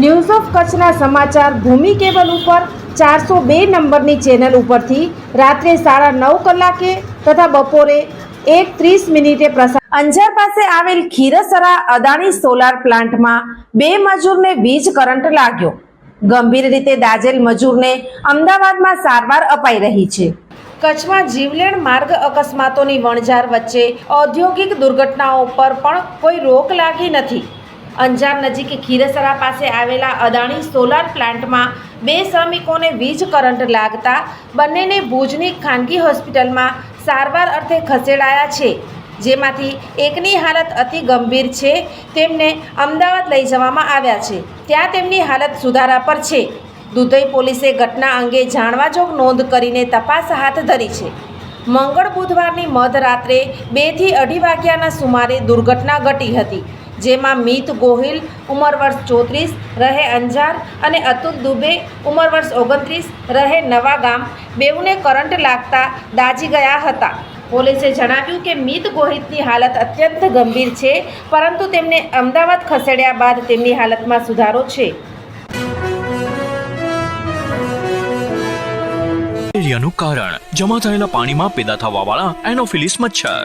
news of કચ્છના સમાચાર ભૂમિ cable ઉપર ચારસો બે નંબરની ચેનલ ઉપરથી રાત્રે સાડા નવ કલાકે તથા બપોરે એક ત્રીસ મિનિટે પ્રસાર અંજાર પાસે આવેલ ખીરસરા અદાણી સોલાર પ્લાન્ટમાં બે મજૂરને વીજ કરંટ લાગ્યો. ગંભીર રીતે દાજેલ મજૂરને અમદાવાદમાં સારવાર અપાઈ રહી છે. કચ્છમાં જીવલેણ માર્ગ અકસ્માતોની વણઝાર વચ્ચે ઔદ્યોગિક દુર્ઘટનાઓ પર પણ કોઈ રોક લાગી નથી. અંજાર નજીક ખીરસરા પાસે આવેલા અદાણી સોલાર પ્લાન્ટમાં બે શ્રમિકોને વીજ કરંટ લાગતા બંનેને ભુજની ખાનગી હોસ્પિટલમાં સારવાર અર્થે ખસેડાયા છે. જેમાંથી એકની હાલત અતિ ગંભીર છે. તેમને અમદાવાદ લઈ જવામાં આવ્યા છે. ત્યાં તેમની હાલત સુધારા પર છે. દુધઈ પોલીસે ઘટના અંગે જાણવાજોગ નોંધ કરીને તપાસ હાથ ધરી છે. મંગળ બુધવારની મધરાત્રે બેથી અઢી વાગ્યાના સુમારે દુર્ઘટના ઘટી હતી. જેમાં મીત ગોહિલ ઉંમર વર્ષ ચોત્રીસ, રહે અંજાર અને અતુલ દુબે ઉંમર વર્ષ ઓગણત્રીસ, રહે નવા ગામ. બેઉને કરંટ લાગતા દાજી ગયા હતા. પોલીસે જણાવ્યું કે મીત ગોહિતની હાલત અત્યંત ગંભીર છે, પરંતુ તેમને અમદાવાદ ખસેડ્યા બાદ તેમની હાલતમાં સુધારો છે. કારણ જમા થયેલા પાણીમાં પેદા થવાવાળા એનોફિલિસ મચ્છર.